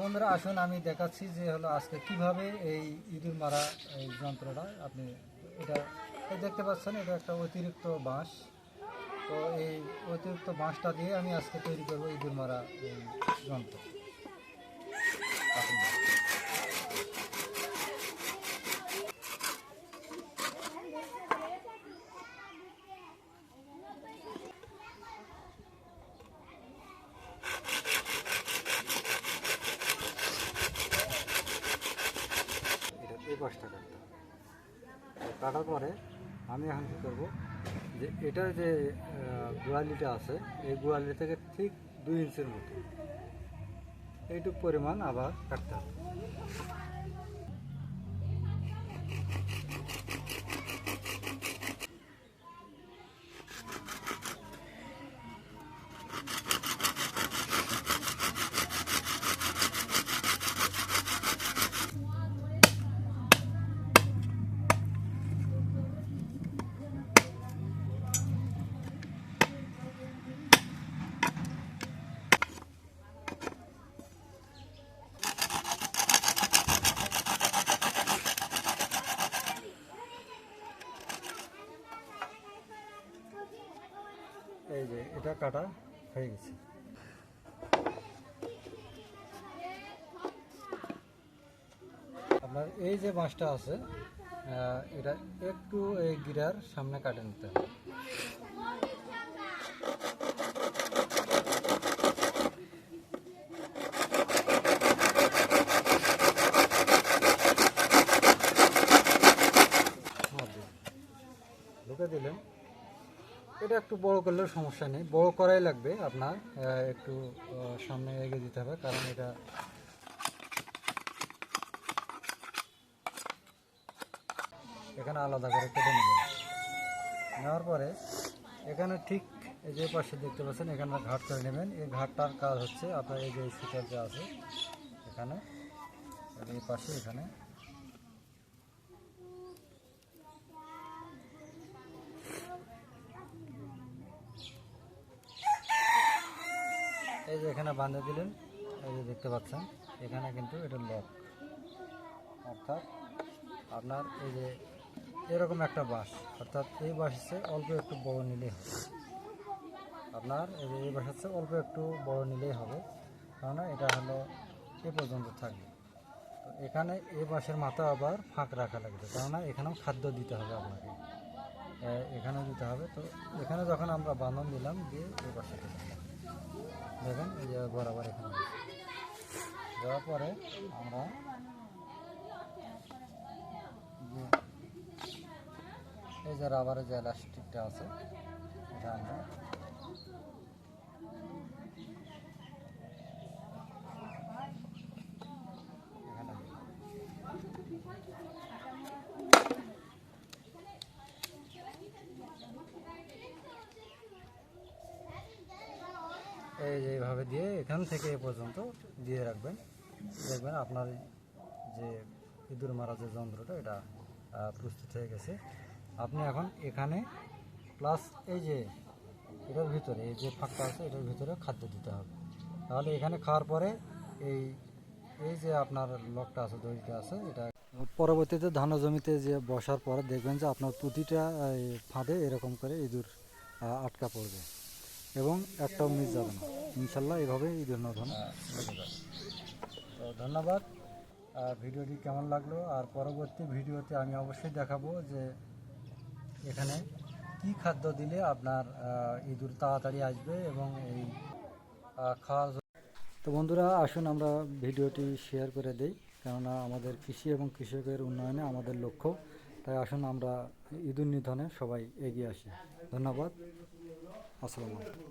বন্ধুরা, আসুন আমি দেখাচ্ছি যে হলো আজকে কীভাবে এই ইঁদুর মারা এই যন্ত্রটা আপনি এটা দেখতে পাচ্ছেন, এটা একটা অতিরিক্ত বাঁশ। তো এই অতিরিক্ত বাঁশটা দিয়ে আমি আজকে তৈরি করব ইঁদুর মারা এই যন্ত্র। কাটতে হবে। কাটার পরে আমি এখন কী করব যে এটার যে গোয়ালিটা আছে, এই গোড়ালি থেকে ঠিক দুই ইঞ্চির মতো এইটুক পরিমাণ আবার কাটতে হবে এই যে, এটা কাটা হয়ে গেছে। আপনার এই যে বাঁশটা আছে এটা একটু এই গিরার সামনে কাটে নিতে হবে। ঢুকে দিলেন। এটা একটু বড় করলেও সমস্যা নেই। বড় করাই লাগবে আপনার একটু সামনে এগিয়ে দিতে হবে, কারণ এটা এখানে আলাদা করে কেটে নেবেন নেওয়ার পরে এখানে ঠিক এই যে পাশে দেখতে পাচ্ছেন, এখানে ঘাট করে নেবেন। এই ঘাটটার কাজ হচ্ছে আপনার এই যে সিটার যে আছে, এখানে এই পাশে এখানে এখানে বাঁধে দিলেন এই যে দেখতে পাচ্ছেন এখানে কিন্তু এটা লক। অর্থাৎ আপনার এই যে এরকম একটা বাঁশ অর্থাৎ এই বাঁশ হচ্ছে অল্প একটু বড় নিলেই হবে। আপনার এই যে এই বাঁশ হচ্ছে অল্প একটু বড় নিলেই হবে কেননা এটা হলো এ পর্যন্ত থাকবে। তো এখানে এই বাঁশের মাথা আবার ফাঁক রাখা লাগবে কেননা এখানেও খাদ্য দিতে হবে আপনাকে। এ, এখানেও দিতে হবে। তো এখানে যখন আমরা বাঁধন দিলাম দিয়ে এই পাশে দিলাম। দেখেন, এই যে বরাবর এখানে। দেওয়ার পরে আমরা এই যে রাবারের যে এলাস্টিকটা আছে, এটা আমরা এখানে দিই। এই যে এইভাবে দিয়ে এখান থেকে এ পর্যন্ত দিয়ে রাখবেন। দেখবেন আপনার যে ইঁদুর মারা যে যন্ত্রটা, এটা প্রস্তুত হয়ে গেছে। আপনি এখন এখানে প্লাস এই যে এটার ভিতরে, এই যে ফাঁকটা আছে, এটার ভিতরে খাদ্য দিতে হবে। তাহলে এখানে খাওয়ার পরে এই এই যে আপনার লকটা আছে দড়িটা আছে, এটা পরবর্তীতে ধান জমিতে যে বসার পরে দেখবেন যে আপনার প্রতিটা ফাঁদে এরকম করে ইঁদুর আটকা পড়বে। এবং একটাও মিস যাবে না। ইনশাল্লাহ এভাবে ঈদের নধন তো ধন্যবাদ। ভিডিওটি কেমন লাগল? আর পরবর্তী ভিডিওতে আমি অবশ্যই দেখাবো যে এখানে কি খাদ্য দিলে আপনার ইঁদুর তাড়াতাড়ি আসবে এবং এই খাওয়ার তো বন্ধুরা আসুন আমরা ভিডিওটি শেয়ার করে দেই। কেননা আমাদের কৃষি এবং কৃষকের উন্নয়নে আমাদের লক্ষ্য। তাই আসুন আমরা ইঁদুর নিধনে সবাই এগিয়ে আসি। ধন্যবাদ। আসসালামু আলাইকুম।